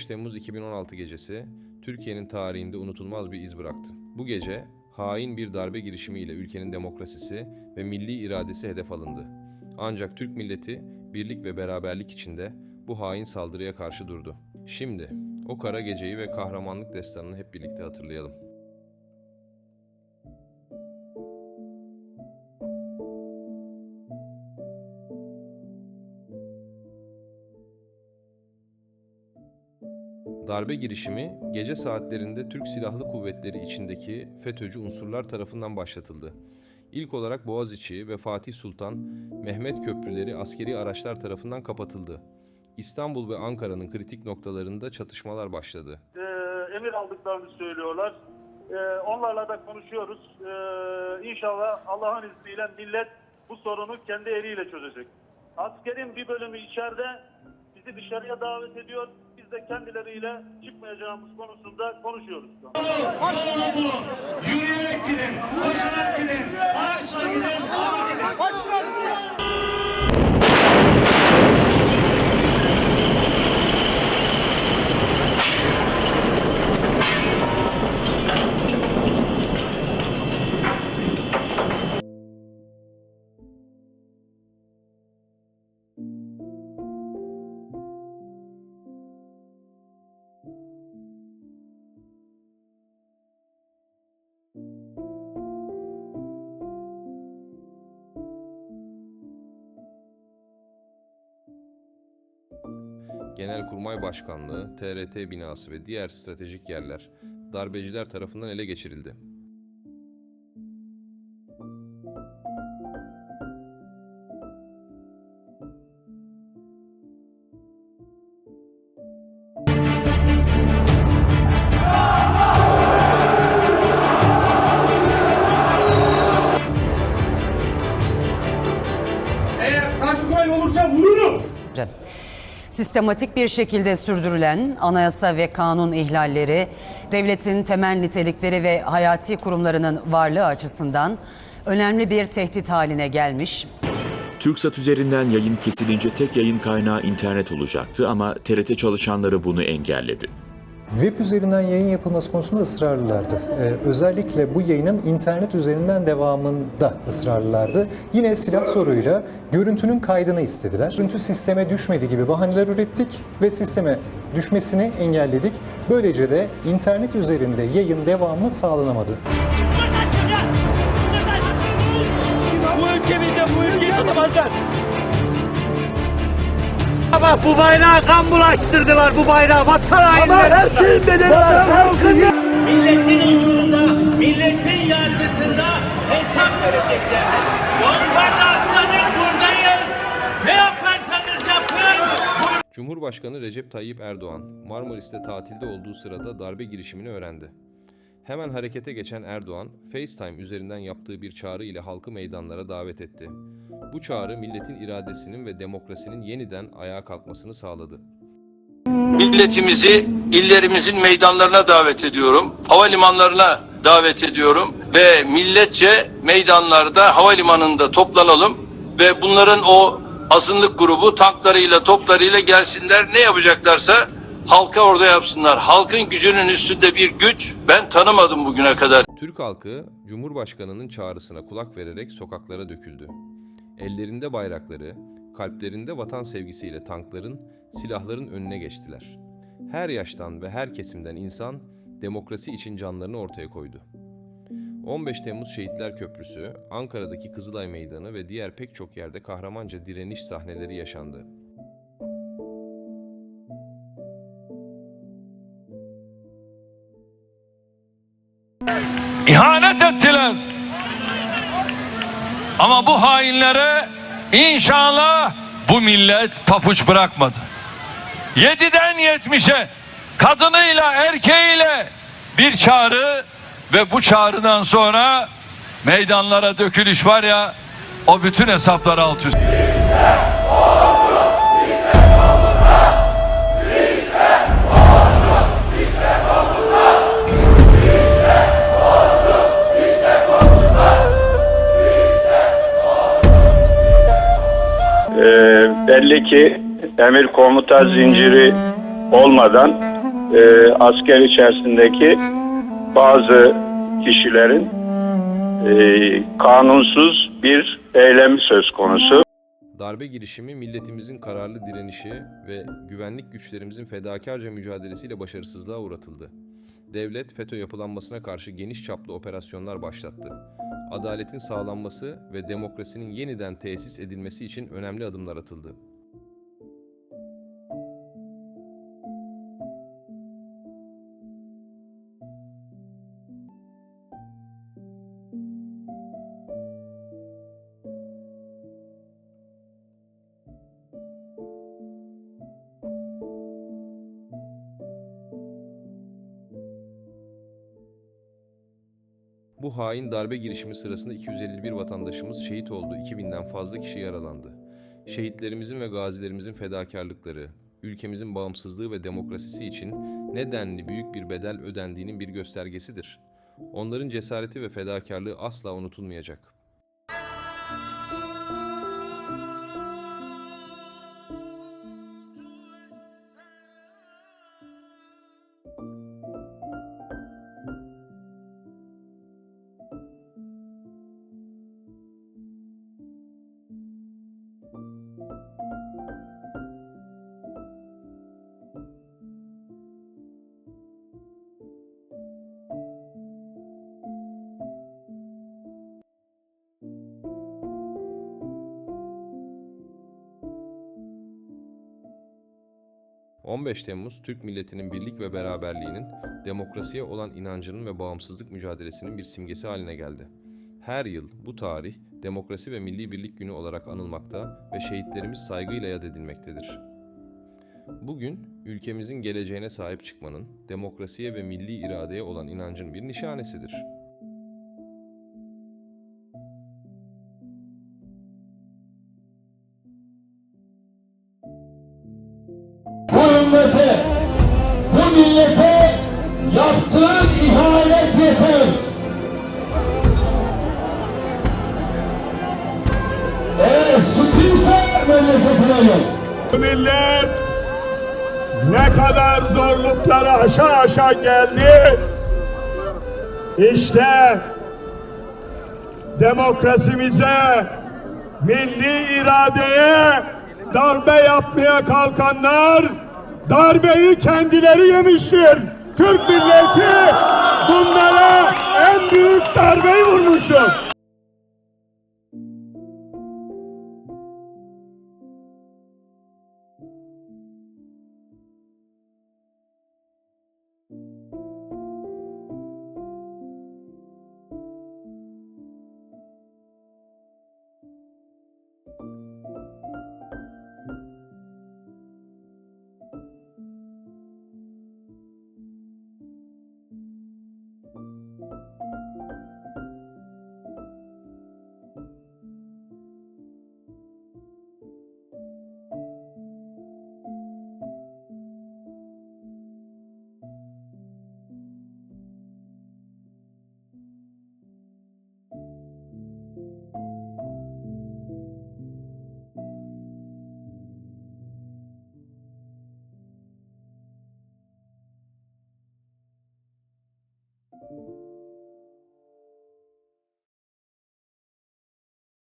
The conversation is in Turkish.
15 Temmuz 2016 gecesi Türkiye'nin tarihinde unutulmaz bir iz bıraktı. Bu gece hain bir darbe girişimiyle ülkenin demokrasisi ve milli iradesi hedef alındı. Ancak Türk milleti birlik ve beraberlik içinde bu hain saldırıya karşı durdu. Şimdi o kara geceyi ve kahramanlık destanını hep birlikte hatırlayalım. Darbe girişimi gece saatlerinde Türk Silahlı Kuvvetleri içindeki FETÖ'cü unsurlar tarafından başlatıldı. İlk olarak Boğaziçi ve Fatih Sultan Mehmet köprüleri askeri araçlar tarafından kapatıldı. İstanbul ve Ankara'nın kritik noktalarında çatışmalar başladı. e, emir aldıklarını söylüyorlar. E, onlarla da konuşuyoruz. E, inşallah Allah'ın izniyle millet bu sorunu kendi eliyle çözecek. Askerin bir bölümü içeride bizi dışarıya davet ediyor. Biz de kendileriyle çıkmayacağımız konusunda konuşuyoruz. şu an. Yürüyerek gidin, koşarak gidin, araçla gidin, ama gidin. Genelkurmay Başkanlığı, TRT binası ve diğer stratejik yerler darbeciler tarafından ele geçirildi. Sistematik bir şekilde sürdürülen anayasa ve kanun ihlalleri, devletin temel nitelikleri ve hayati kurumlarının varlığı açısından önemli bir tehdit haline gelmiş. TürkSat üzerinden yayın kesilince tek yayın kaynağı internet olacaktı ama TRT çalışanları bunu engelledi. Web üzerinden yayın yapılması konusunda ısrarlılardı. Ee, özellikle bu yayının internet üzerinden devamında ısrarlılardı. Yine silah soruyla görüntünün kaydını istediler. Görüntü sisteme düşmedi gibi bahaneler ürettik ve sisteme düşmesini engelledik. Böylece de internet üzerinde yayın devamı sağlanamadı. Bu ülkemizde bu ülkeyi tutamazlar. Ama bu bayrağı kan bulaştırdılar bu bayrağı. Vatan hainleri. her şeyin bedeli Milletin huzurunda, milletin yargısında hesap verecekler. Bombardımanın buradayız. Ne yaparsanız yapın. Cumhurbaşkanı Recep Tayyip Erdoğan, Marmaris'te tatilde olduğu sırada darbe girişimini öğrendi. Hemen harekete geçen Erdoğan, FaceTime üzerinden yaptığı bir çağrı ile halkı meydanlara davet etti. Bu çağrı milletin iradesinin ve demokrasinin yeniden ayağa kalkmasını sağladı. milletimizi illerimizin meydanlarına davet ediyorum. Havalimanlarına davet ediyorum ve milletçe meydanlarda havalimanında toplanalım ve bunların o azınlık grubu tanklarıyla toplarıyla gelsinler ne yapacaklarsa halka orada yapsınlar. Halkın gücünün üstünde bir güç ben tanımadım bugüne kadar. Türk halkı Cumhurbaşkanı'nın çağrısına kulak vererek sokaklara döküldü. Ellerinde bayrakları, kalplerinde vatan sevgisiyle tankların, silahların önüne geçtiler. Her yaştan ve her kesimden insan demokrasi için canlarını ortaya koydu. 15 Temmuz Şehitler Köprüsü, Ankara'daki Kızılay Meydanı ve diğer pek çok yerde kahramanca direniş sahneleri yaşandı. İhanet ettiler. Ama bu hainlere inşallah bu millet papuç bırakmadı. 7'den 70'e kadınıyla erkeğiyle bir çağrı ve bu çağrıdan sonra meydanlara dökülüş var ya o bütün hesaplar alt üst. Belli ki emir komuta zinciri olmadan e, asker içerisindeki bazı kişilerin e, kanunsuz bir eylemi söz konusu. Darbe girişimi milletimizin kararlı direnişi ve güvenlik güçlerimizin fedakarca mücadelesiyle başarısızlığa uğratıldı. Devlet FETÖ yapılanmasına karşı geniş çaplı operasyonlar başlattı. Adaletin sağlanması ve demokrasinin yeniden tesis edilmesi için önemli adımlar atıldı. Bu hain darbe girişimi sırasında 251 vatandaşımız şehit oldu, 2000'den fazla kişi yaralandı. Şehitlerimizin ve gazilerimizin fedakarlıkları, ülkemizin bağımsızlığı ve demokrasisi için ne denli büyük bir bedel ödendiğinin bir göstergesidir. Onların cesareti ve fedakarlığı asla unutulmayacak. ...15 Temmuz Türk milletinin birlik ve beraberliğinin, demokrasiye olan inancının ve bağımsızlık mücadelesinin bir simgesi haline geldi. Her yıl bu tarih Demokrasi ve Milli Birlik Günü olarak anılmakta ve şehitlerimiz saygıyla yad edilmektedir. Bugün ülkemizin geleceğine sahip çıkmanın, demokrasiye ve milli iradeye olan inancın bir nişanesidir. Ümmete, bu millete yaptığın ihanet yeter. Eğer sıkıysa memleketine gel. millet ne kadar zorluklara aşağı aşağı geldi. İşte demokrasimize, milli iradeye darbe yapmaya kalkanlar darbeyi kendileri yemiştir. Türk milleti bunlara en büyük darbeyi vurmuştur.